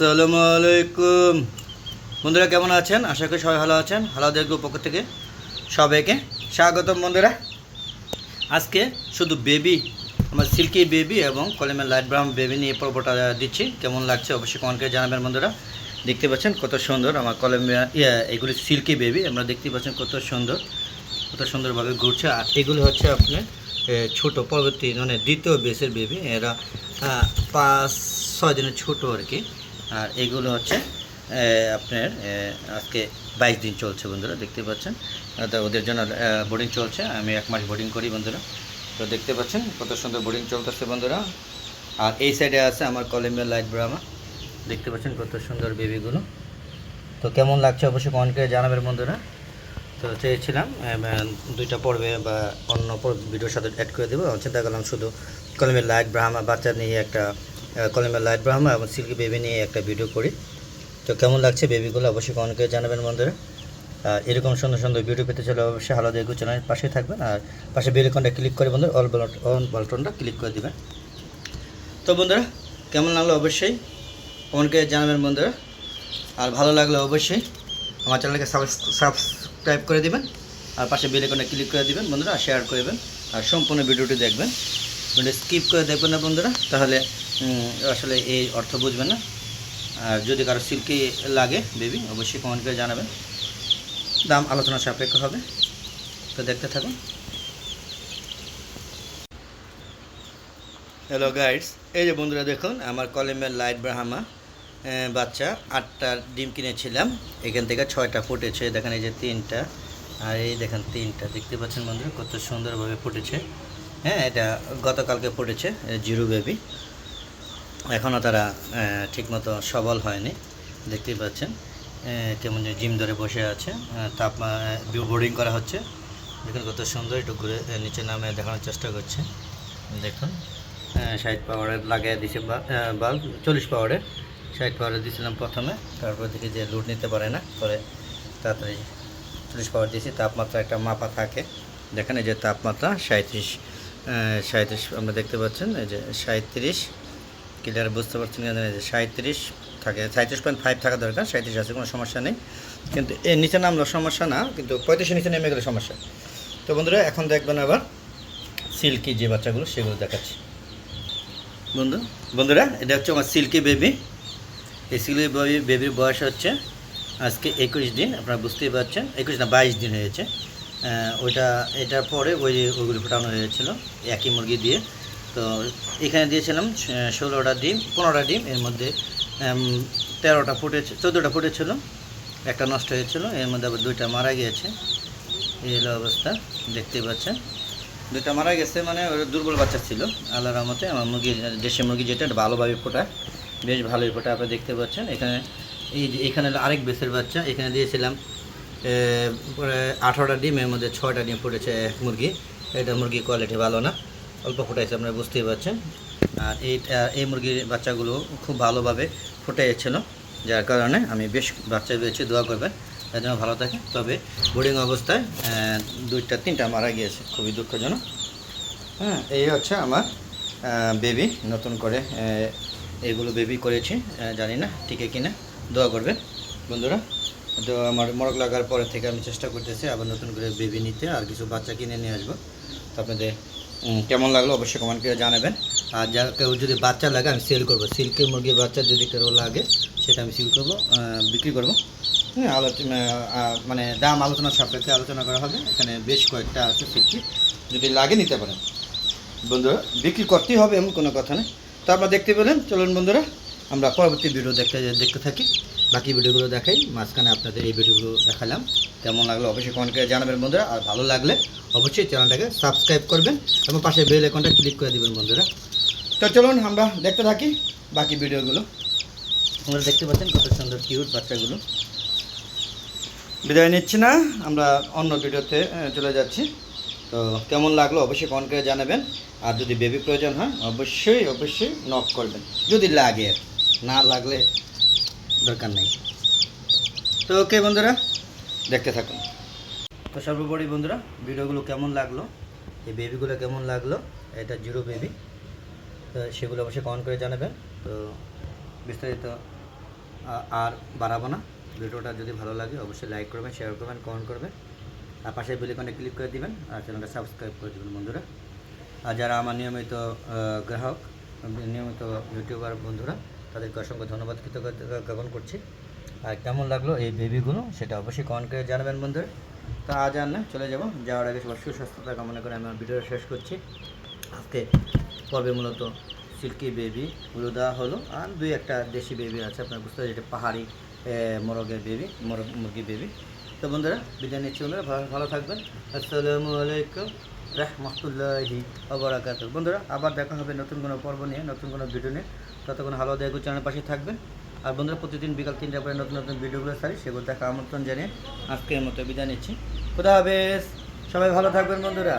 আসসালামু আলাইকুম। বন্ধুরা, কেমন আছেন? আশা করি সবাই ভালো আছেন। হালাদের গ্রুপ পক্ষ থেকে সবাইকে স্বাগতম বন্ধুরা। আজকে শুধু বেবি আমার সিল্কি বেবি এবং কলেমের লাইট ব্রাউন বেবি নিয়ে পর্বটা দিচ্ছি। কেমন লাগছে অবশ্যই কমেন্ট করে জানাবেন বন্ধুরা। দেখতে পাচ্ছেন কত সুন্দর আমার কলেমে ইয়ে এগুলি সিল্কি বেবি আমরা দেখতে পাচ্ছেন কত সুন্দর, কত সুন্দরভাবে ঘুরছে। আর এগুলো হচ্ছে আপনার ছোট পরবর্তী মানে দ্বিতীয় বেসের বেবি এরা পাঁচ, ছয় দিনের ছোট আর কি। আর এগুলো হচ্ছে আপনার আজকে বাইশ দিন চলছে বন্ধুরা, দেখতে পাচ্ছেন। তো ওদের জন্য বোর্ডিং চলছে, আমি এক মাস বোর্ডিং করি বন্ধুরা। তো দেখতে পাচ্ছেন কত সুন্দর বোর্ডিং চলতেছে বন্ধুরা। আর এই সাইডে আছে আমার কলেমের লাইট ব্রামা দেখতে পাচ্ছেন কত সুন্দর বেবিগুলো তো কেমন লাগছে অবশ্যই কমেন্ট করে জানাবেন বন্ধুরা। তো চেয়েছিলাম দুইটা পর্বে বা অন্য ভিডিওর সাথে অ্যাড করে দেবো। চিন্তা করলাম শুধু কলমের লাইট ব্রাহ্মা বাচ্চা নিয়ে একটা কলমের লাইট ব্রাহ্মা এবং সিল্কি বেবি নিয়ে একটা ভিডিও করি। তো কেমন লাগছে বেবিগুলো অবশ্যই করে জানাবেন বন্ধুরা। আর এরকম সুন্দর সুন্দর ভিডিও পেতে চলে অবশ্যই হালো দেখু চ্যানেলের পাশে থাকবেন। আর পাশে বেলিকনটা ক্লিক করে বন্ধুরা অল অন বাল্টনটা ক্লিক করে দেবেন। তো বন্ধুরা, কেমন লাগল অবশ্যই করে জানাবেন বন্ধুরা। আর ভালো লাগলে অবশ্যই আমার চ্যানেলকে সাবস্ক্রাইব করে দিবেন, আর পাশে বেল আইকনে ক্লিক করে দিবেন, বন্ধুরা শেয়ার করবেন, আর সম্পূর্ণ ভিডিওটি দেখবেন। ভিডিও স্কিপ করে দেখবেন না বন্ধুরা, তাহলে আসলে এই অর্থ বুঝবেন না। আর যদি কারও সিল্কি লাগে বেবি অবশ্যই কমেন্ট করে জানাবেন। দাম, আলোচনা সাপেক্ষ হবে। তো দেখতে থাকুন। হ্যালো গাইডস এই যে বন্ধুরা দেখুন, আমার কলেমের লাইট ব্রাহামা। বাচ্চা, আটটা ডিম কিনেছিলাম। এখান থেকে ছয়টা ফুটেছে, দেখেন এই যে তিনটা। আর এই দেখেন তিনটা, দেখতে পাচ্ছেন বন্ধুরা, কত সুন্দরভাবে ফুটেছে। হ্যাঁ এটা গতকালকে ফুটেছে জিরো বেবি। এখনও তারা ঠিকমতো সবল হয়নি দেখতেই পাচ্ছেন। কেমন যে জিম ধরে বসে আছে তাপ বোর্ডিং করা হচ্ছে। দেখুন কত সুন্দর, একটু ঘুরে নিচে নামে দেখানোর চেষ্টা করছে। দেখুন ষাট পাওয়ারের লাগিয়ে দিছে বাল্ব চল্লিশ পাওয়ারের ষাট পাওয়ার দিয়েছিলাম প্রথমে, তারপর দেখি যে লোড নিতে পারে না, পরে তাড়াতাড়ি চল্লিশ পাওয়ার দিয়েছি, তাপমাত্রা একটা মাপা থাকে। দেখেন এই যে তাপমাত্রা সাঁত্রিশ সাঁত্রিশ আমরা দেখতে পাচ্ছেন, এই যে সাঁত্রিশ ক্লিয়ার বুঝতে পারছেন কেন এই যে সাঁত্রিশ থাকে সাঁত্রিশ পয়েন্ট ফাইভ থাকা দরকার সাঁত্রিশ আছে, কোনো সমস্যা নেই। কিন্তু এর নিচে নামলো সমস্যা না, কিন্তু পঁয়ত্রিশের নিচে নেমে গেলে সমস্যা। তো বন্ধুরা, এখন দেখবেন আবার সিল্কি যে বাচ্চাগুলো, সেগুলো দেখাচ্ছি। বন্ধু, বন্ধুরা, এটা হচ্ছে আমার সিল্কি বেবি বেবি বেবির বয়স হচ্ছে আজকে একুশ দিন, আপনারা বুঝতেই পারছেন। একুশ না, বাইশ দিন হয়েছে। ওইটা এটার পরে ওই ওইগুলো ফোটানো হয়েছিল, একই মুরগি দিয়ে। তো এখানে দিয়েছিলাম ষোলোটা ডিম, পনেরোটা ডিম, এর মধ্যে তেরোটা ফুটেছে চোদ্দোটা ফুটেছিল, একটা নষ্ট হয়েছিল, এর মধ্যে আবার দুইটা মারা গিয়েছে। এই হলো অবস্থা, দেখতেই পাচ্ছেন। দুইটা মারা গেছে মানে দুর্বল বাচ্চা ছিল আল্লাহ রহমতে। আমার মুরগি দেশি মুরগি যেটা ভালোভাবে ফোটায়। বেশ ভালোই ফোটা আপনি দেখতে পাচ্ছেন। এখানে এই যে এখানে আরেক বেসের বাচ্চা, এখানে দিয়েছিলাম আঠারোটা ডিম, এর মধ্যে ছয়টা ডিম ফুটেছে মুরগি। এটা মুরগির কোয়ালিটি ভালো না, অল্প ফুটাইছে, আপনারা বুঝতেই পারছেন। আর এই এই মুরগির বাচ্চাগুলো খুব ভালোভাবে ফুটাইছিল, যার কারণে আমি বেশ বাচ্চা পেয়েছি, দোয়া করবেন। তার জন্য ভালো থাকে। তবে বোর্ডিং অবস্থায় দুইটা, তিনটা মারা গিয়েছে, খুবই দুঃখজনক। হ্যাঁ এই হচ্ছে আমার বেবি নতুন করে এগুলো বেবি করেছি জানি না টিকে কিনা, দোয়া করবেন। বন্ধুরা, তো আমার মরক লাগার পরে থেকে আমি চেষ্টা করতেছি আবার নতুন করে বেবি নিতে, আর কিছু বাচ্চা কিনে নিয়ে আসব। তো আপনাদের কেমন লাগল অবশ্যই কমেন্ট করে জানাবেন। আর যা কেউ যদি বাচ্চা লাগে, আমি সেল করব। সিল্কের মুরগির বাচ্চা যদি কেউ লাগে, সেটা আমি সেল করব বিক্রি করব। হ্যাঁ আলোচনা মানে দাম আলোচনা সাপেক্ষে আলোচনা করা হবে। এখানে বেশ কয়েকটা আছে সিল্কি, যদি লাগে নিতে পারেন। বন্ধুরা, বিক্রি করতেই হবে এমন কোনো কথা নেই। তো আপনারা দেখতে পেলেন। চলুন বন্ধুরা, আমরা পরবর্তী ভিডিও দেখতে দেখতে থাকি। বাকি ভিডিওগুলো দেখাই, মাঝখানে আপনাদের এই ভিডিওগুলো দেখালাম। কেমন লাগল অবশ্যই কমেন্ট করে জানাবেন বন্ধুরা। আর ভালো লাগলে অবশ্যই চ্যানেলটাকে সাবস্ক্রাইব করবেন এবং পাশে বেল আইকনটা ক্লিক করে দেবেন বন্ধুরা। তো চলুন, আমরা দেখতে থাকি বাকি ভিডিওগুলো আপনারা দেখতে পাচ্ছেন কত সুন্দর কিউট বাচ্চাগুলো। বিদায় নিচ্ছি না, আমরা অন্য ভিডিওতে চলে যাচ্ছি। তো কেমন লাগল অবশ্যই কমেন্ট করে জানাবেন। আর যদি বেবি প্রয়োজন হয়, অবশ্যই অবশ্যই নক করবেন। যদি লাগে, না লাগলে দরকার নেই। তো ওকে বন্ধুরা, দেখতে থাকুন। তো সর্বোপরি বন্ধুরা, ভিডিওগুলো কেমন লাগল? এই বেবিগুলো কেমন লাগল? এটা জিরো বেবি তো সেগুলো অবশ্যই কমেন্ট করে জানাবেন। তো বিস্তারিত আর বাড়াবো না। ভিডিওটা যদি ভালো লাগে, অবশ্যই লাইক করবেন শেয়ার করবেন কমেন্ট করবেন। আর পাশের বেলিকনে ক্লিক করে দিবেন, আর চ্যানেলটা সাবস্ক্রাইব করে দেবেন বন্ধুরা। আর যারা আমার নিয়মিত গ্রাহক, নিয়মিত ইউটিউবার বন্ধুরা, তাদেরকে অসংখ্য ধন্যবাদ জ্ঞাপন করছি। আর কেমন লাগল এই বেবিগুলো সেটা অবশ্যই কমেন্ট করে জানাবেন বন্ধুরা। তা আজ আর না, চলে যাব। যাওয়ার আগে সবার সুস্বাস্থ্যতা কামনা করে আমি আমার ভিডিওটা শেষ করছি। আজকে পর্বে মূলত সিল্কি বেবি গুলো দেওয়া হলো, আর দুই একটা দেশি বেবি আছে, আপনার বুঝতে পারছেন এটা পাহাড়ি মোরগের বেবি মোরগ মুরগি বেবি তো বন্ধুরা, বিদায় নিচ্ছি বন্ধুরা ভালো থাকবেন। আসসালামু আলাইকুম রহমতুল্লাহি আবরাকাত বন্ধুরা, আবার দেখা হবে নতুন কোনো পর্ব নিয়ে, নতুন কোনো ভিডিও নিয়ে। ততক্ষণ হালো দেখো চ্যানেল পাশে থাকবেন। আর বন্ধুরা, প্রতিদিন বিকাল তিনটা পরে নতুন নতুন ভিডিওগুলো সারি সেগুলো দেখা আমন্ত্রণ জানিয়ে আজকের মতো বিদায় নিচ্ছি। খুদা হাফেজ। সবাই ভালো থাকবেন বন্ধুরা।